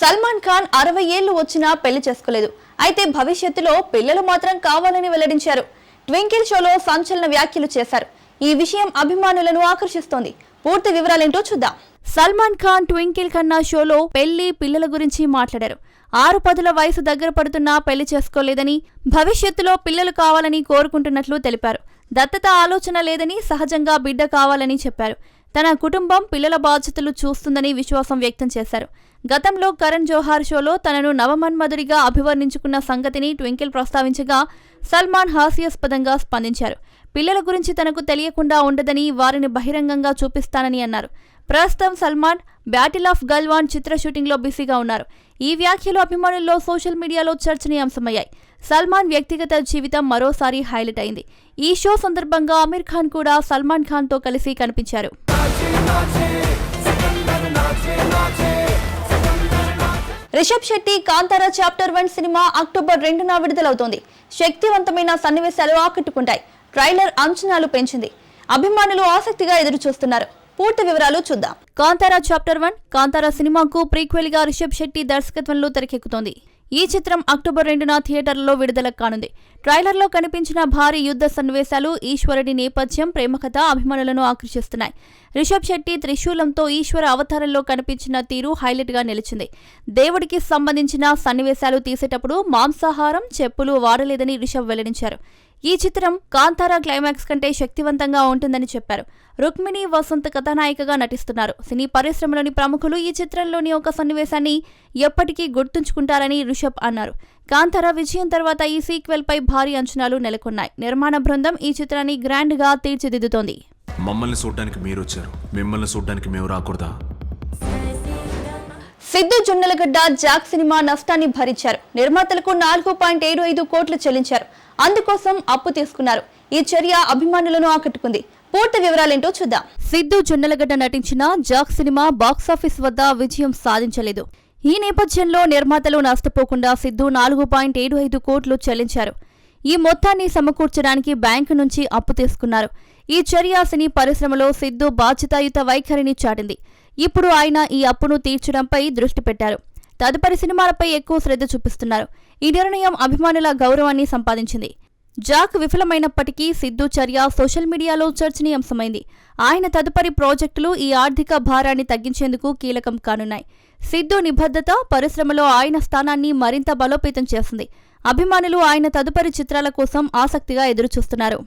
సల్మాన్ ఖాన్ అరవై ఏళ్ళు వచ్చినా పెళ్ళి చేసుకోలేదు. అయితే భవిష్యత్తులో పిల్లలు మాత్రం కావాలని వెల్లడించారు. ట్వింకిల్ షోలో సంచలన వ్యాఖ్యలు చేశారు. ఈ విషయం అభిమానులను ఆకర్షిస్తోంది. పూర్తి వివరాలేంటో చూద్దాం. సల్మాన్ ఖాన్ ట్వింకిల్ ఖన్నా షోలో పెళ్ళి పిల్లల గురించి మాట్లాడారు. ఆరు పదుల వయసు దగ్గర పడుతున్నా పెళ్ళి చేసుకోలేదని భవిష్యత్తులో పిల్లలు కావాలని కోరుకుంటున్నట్లు తెలిపారు. దత్తత ఆలోచన లేదని సహజంగా బిడ్డ కావాలని చెప్పారు. తన కుటుంబం పిల్లల బాధ్యతలు చూస్తుందని విశ్వాసం వ్యక్తం చేశారు. గతంలో కరణ్ జోహార్ షోలో తనను నవమన్మధుడిగా అభివర్ణించుకున్న సంగతిని ట్వింకిల్ ప్రస్తావించగా సల్మాన్ హాస్యాస్పదంగా స్పందించారు. పిల్లల గురించి తనకు తెలియకుండా ఉండదని వారిని బహిరంగంగా చూపిస్తానని అన్నారు. ప్రస్తుతం సల్మాన్ బ్యాటిల్ ఆఫ్ గల్వాన్ చిత్ర షూటింగ్లో బిజీగా ఉన్నారు. ఈ వ్యాఖ్యలు అభిమానుల్లో సోషల్ మీడియాలో చర్చనీయాంశమయ్యాయి. సల్మాన్ వ్యక్తిగత జీవితం మరోసారి హైలైట్ అయింది. ఈ షో సందర్భంగా అమీర్ ఖాన్ కూడా సల్మాన్ ఖాన్తో కలిసి కనిపించారు. Rishab Shetty Kantara chapter one cinema October రెండున విడుదలవుతోంది. శక్తివంతమైన సన్నివేశాలు ఆకట్టుకుంటాయి. ట్రైలర్ అంచనాలు పెంచింది. అభిమానులు ఆసక్తిగా ఎదురు చూస్తున్నారు పూర్తి వివరాలు చూద్దాం. కాంతారా చాప్టర్ వన్ కాంతారా సినిమాకు ప్రీక్వెల్గా రిషబ్ శెట్టి దర్శకత్వంలో తెరకెక్కుతోంది. ఈ చిత్రం అక్టోబర్ రెండున థియేటర్లలో విడుదల కానుంది. ట్రైలర్లో కనిపించిన భారీ యుద్ధ సన్నివేశాలు ఈశ్వరుడి నేపథ్యం ప్రేమకథ అభిమానులను ఆకర్షిస్తున్నాయి. రిషబ్ శెట్టి త్రిశూలంతో ఈశ్వర అవతారంలో కనిపించిన తీరు హైలైట్గా నిలిచింది. దేవుడికి సంబంధించిన సన్నివేశాలు తీసేటప్పుడు మాంసాహారం చెప్పులు వాడలేదని రిషబ్ వెల్లడించారు. ఈ చిత్రం కాంతారా క్లైమాక్స్ కంటే శక్తివంతంగా ఉంటుందని చెప్పారు. రుక్మిణి వసంత్ కథానాయికగా నటిస్తున్నారు. సినీ పరిశ్రమలోని ప్రముఖులు ఈ చిత్రంలోని ఒక సన్నివేశాన్ని ఎప్పటికీ గుర్తుంచుకుంటారని రిషబ్ అన్నారు. కాంతారా విజయం తర్వాత ఈ సీక్వెల్ పై భారీ అంచనాలు నెలకొన్నాయి. నిర్మాణ బృందం ఈ చిత్రాన్ని గ్రాండ్గా తీర్చిదిద్దుతోంది. మమ్మల్ని చూడ్డానికి మీరు వచ్చారు మిమ్మల్ని చూడ్డానికి మేము రాకూడదా? సిద్ధు జొన్నలగడ్డ జాక్ సినిమా నష్టాన్ని భరించారు. నిర్మాతలకు నాలుగు పాయింట్ ఏడు ఐదు కోట్లు చెల్లించారు. అందుకోసం అప్పు తీసుకున్నారు. ఈ చర్య అభిమానులను ఆకట్టుకుంది. పూర్తి వివరాలేంటో చూద్దాం. సిద్ధు జొన్నలగడ్డ నటించిన జాక్ సినిమా బాక్సాఫీస్ వద్ద విజయం సాధించలేదు. ఈ నేపథ్యంలో నిర్మాతలు నష్టపోకుండా సిద్ధు నాలుగు పాయింట్ ఏడు ఐదు కోట్లు చెల్లించారు. ఈ మొత్తాన్ని సమకూర్చడానికి బ్యాంకు నుంచి అప్పు తీసుకున్నారు. ఈ చర్య సినీ పరిశ్రమలో సిద్ధు బాధ్యతాయుత వైఖరిని చాటింది. ఇప్పుడు ఆయన ఈ అప్పును తీర్చడంపై దృష్టి పెట్టారు. తదుపరి సినిమాలపై ఎక్కువ శ్రద్ధ చూపిస్తున్నారు. ఈ నిర్ణయం అభిమానుల గౌరవాన్ని సంపాదించింది. జాక్ విఫలమైనప్పటికీ సిద్ధు చర్య సోషల్ మీడియాలో చర్చనీయాంశమైంది. ఆయన తదుపరి ప్రాజెక్టులు ఈ ఆర్థిక భారాన్ని తగ్గించేందుకు కీలకం కానున్నాయి. సిద్ధు నిబద్ధత పరిశ్రమలో ఆయన స్థానాన్ని మరింత బలోపేతం చేస్తుంది. అభిమానులు ఆయన తదుపరి చిత్రాల కోసం ఆసక్తిగా ఎదురుచూస్తున్నారు.